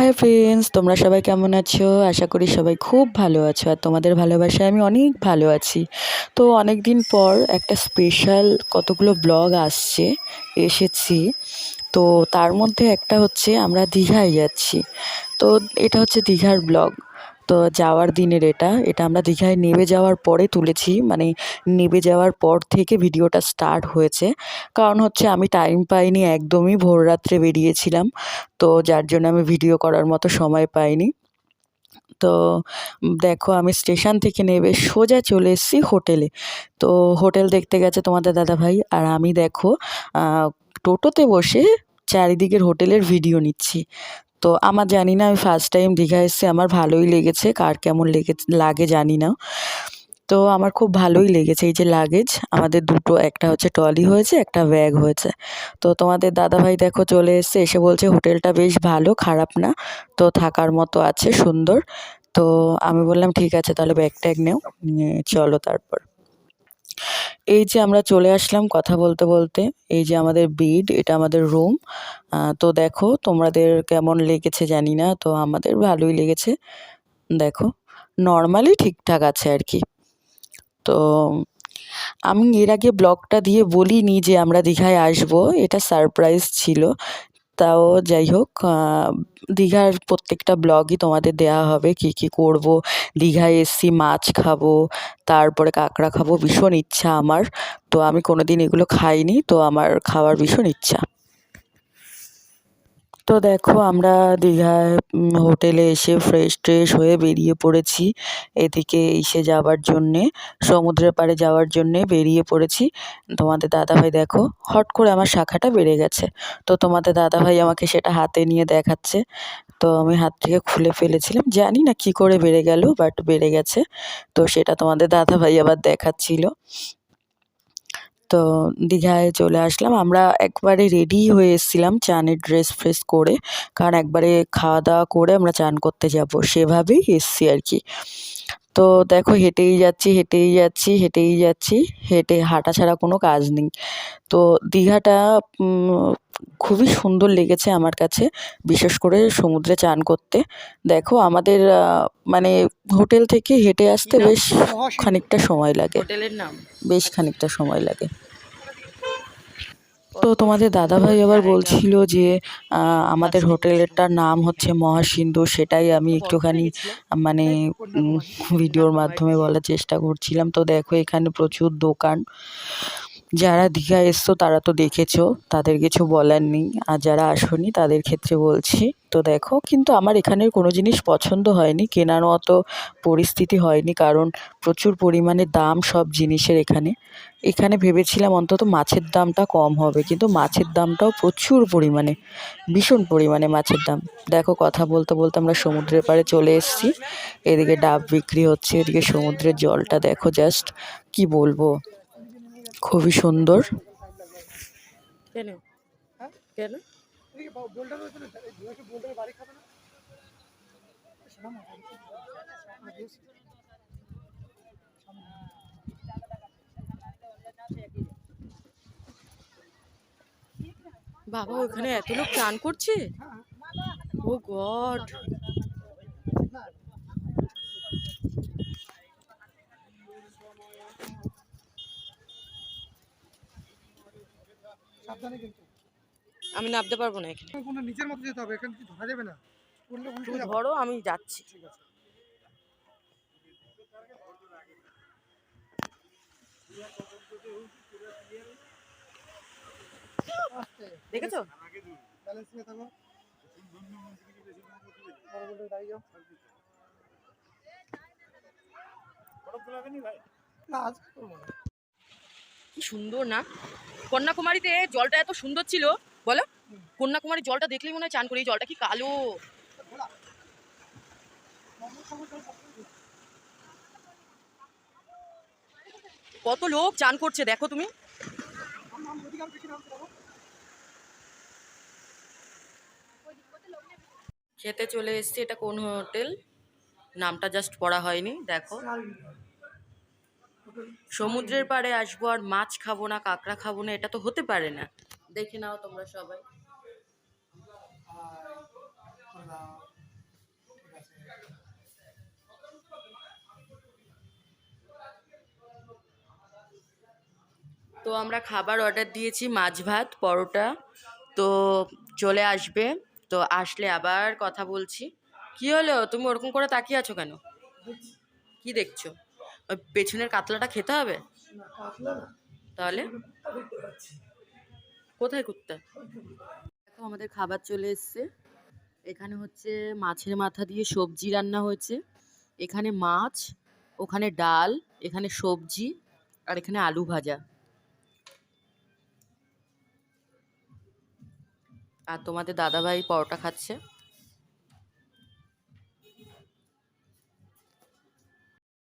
Hi friends তোমরা সবাই কেমন আছো? আশা করি সবাই খুব ভালো আছো আর তোমাদের ভালোবাসায় আমি অনেক ভালো আছি। তো অনেক দিন পর একটা স্পেশাল কতগুলো ব্লগ আসছে, এসেছি। তো তার মধ্যে একটা হচ্ছে আমরা দীঘায় যাচ্ছি। তো এটা হচ্ছে দীঘার ব্লগ তো যাওয়ার দিনের এটা এটা আমরা দীঘায় নেমে যাওয়ার পরে তুলেছি। মানে নেমে যাওয়ার পর থেকে ভিডিওটা স্টার্ট হয়েছে। কারণ হচ্ছে আমি টাইম পাইনি, একদমই ভোর রাত্রে বেরিয়েছিলাম। তো যার জন্য আমি ভিডিও করার মতো সময় পাইনি। তো দেখো আমি স্টেশন থেকে নেমে সোজা চলে এসেছি হোটেলে। তো হোটেল দেখতে গেছে তোমাদের দাদাভাই। আর আমি দেখো টোটোতে বসে চারিদিকের হোটেলের ভিডিও নিচ্ছি। তো আমার জানি না, আমি ফার্স্ট টাইম দীঘা এসেছি, আমার ভালোই লেগেছে। কার কেমন লেগে, লাগে জানি না। তো আমার খুব ভালোই লেগেছে এই যে লাগেজ আমাদের দুটো, একটা হচ্ছে ট্রলি হয়েছে, একটা ব্যাগ হয়েছে। তো তোমাদের দাদাভাই দেখো চলে এসছে, এসে বলছে হোটেলটা বেশ ভালো, খারাপ না। তো থাকার মতো আছে, সুন্দর। তো আমি বললাম, ঠিক আছে, তাহলে ব্যাগ ট্যাগ নেও চলো তারপর। এই যে আমরা চলে আসলাম কথা বলতে বলতে, এই যে আমাদের বিড এটা আমাদের রুম তো দেখো তোমাদের কেমন লেগেছে জানি না, তো আমাদের ভালোই লেগেছে। দেখো নর্মালি ঠিকঠাক আছে আর কি তো আমি এর আগে ব্লগটা দিয়ে বলিনি যে আমরা দীঘায় আসব, এটা সারপ্রাইজ ছিল। তাও যাই হোক দীঘার প্রত্যেকটা ব্লগই তোমাদের দেয়া হবে কি কি করব। দীঘায় এসছি, মাছ খাব, তারপরে কাঁকড়া খাব, ভীষণ ইচ্ছা আমার। তো আমি কোনো দিন এগুলো খাইনি, তো আমার খাওয়ার ভীষণ ইচ্ছা। তো দেখো, আমরা দীঘায় হোটেলে এসে ফ্রেশ ট্রেশ হয়ে বেরিয়ে পড়েছি। এদিকে এসে যাওয়ার জন্যে, সমুদ্রের পাড়ে যাওয়ার জন্যে বেরিয়ে পড়েছি। তোমাদের দাদাভাই দেখো, হট করে আমার শাখাটা বেড়ে গেছে। তো তোমাদের দাদাভাই আমাকে সেটা হাতে নিয়ে দেখাচ্ছে। তো আমি হাত থেকে খুলে ফেলেছিলাম। জানি না কি করে বেড়ে গেল বাট বেড়ে গেছে। তো সেটা তোমাদের দাদাভাই আবার দেখাচ্ছিল। তো দীঘায় চলে আসলাম। আমরা একবারে রেডি হয়ে এসেছিলাম চানের ড্রেস ফ্রেস করে। কারণ একবারে খাওয়া দাওয়া করে আমরা চান করতে যাব। সেভাবেই এসছি আর কি। তো দেখো হেঁটেই যাচ্ছি হেঁটেই যাচ্ছি হেঁটেই যাচ্ছি হেঁটে হাঁটা ছাড়া কোনো কাজ নেই। তো দীঘাটা খুবই সুন্দর লেগেছে আমার কাছে বিশেষ করে সমুদ্রে চান করতে। দেখো আমাদের মানে হোটেল থেকে হেঁটে আসতে বেশ খানিকটা সময় লাগে। হোটেলের নাম। বেশ খানিকটা সময় লাগে। তো তোমাদের দাদাভাই আবার বলছিল যে আমাদের হোটেলেরটার নাম হচ্ছে মহাসিন্ধু, সেটাই আমি একটুখানি মানে ভিডিওর মাধ্যমে বলার চেষ্টা করছিলাম। তো দেখো, এখানে প্রচুর দোকান। যারা দীঘা এসছো, তারা তো দেখেছ, তাদের কিছু বলার নেই। আর যারা আসোনি, তাদের ক্ষেত্রে বলছি। তো দেখো, কিন্তু আমার এখানের কোনো জিনিস পছন্দ হয়নি। কেনার মতো পরিস্থিতি হয়নি, কারণ প্রচুর পরিমাণে দাম সব জিনিসের এখানে। এখানে ভেবেছিলাম অন্তত মাছের দামটা কম হবে, কিন্তু মাছের দামটাও প্রচুর পরিমাণে, ভীষণ পরিমাণে মাছের দাম। দেখো, কথা বলতে বলতে আমরা সমুদ্রের পাড়ে চলে এসেছি। এদিকে ডাব বিক্রি হচ্ছে, এদিকে সমুদ্রের জলটা দেখো জাস্ট কি বলব? খুবই সুন্দর। কেন? কেন? বাবা ওখানে এত লোক চান করছে? Oh God. সাবধানে কিন্তু। আমি নামতে পারব না এখানে। কোনো নিচের মতো যেতে হবে এখানে কি ধরা যাবে না। তুমি ধরো আমি যাচ্ছি। ঠিক আছে। দেখেছ? ব্যালেন্স নিয়ে থাকো। বড় বড় দাঁড়িয়ে যাও। না আজ করব না। কি সুন্দর না? কন্যাকুমারীতে জলটা এত সুন্দর ছিল, বলো? কন্যাকুমারীর জলটা দেখলেই মনে হয় চান করি জলটা কি কালো? কত লোক চান করছে, দেখো তুমি। খেতে চলে এসেছি, এটা কোন হোটেল? নামটা জাস্ট পড়া হয়নি, দেখো। সমুদ্রের পাড়ে আসব আর মাছ খাব না, কাঁকড়া খাব না, এটা তো হতে পারে না। দেখে নাও তোমরা সবাই। তো আমরা খাবার অর্ডার দিয়েছি, মাছ ভাত, পরোটা। তো চলে আসবে। তো আসলে আবার কথা বলছি। কি হলো? তুমি ওরকম করে তাকিয়ে আছো কেন? কি দেখছ? ওই পেছনের কাতলাটা খেতে হবে? না কাতলা না। তাহলে? কোথায় কুত্তা? দেখো আমাদের খাবার চলে এসছে। এখানে হচ্ছে মাছের মাথা দিয়ে সবজি রান্না হয়েছে। এখানে মাছ ওখানে ডাল এখানে সবজি আর এখানে আলু ভাজা। আর তোমাদের দাদাভাই পরোটা খাচ্ছে।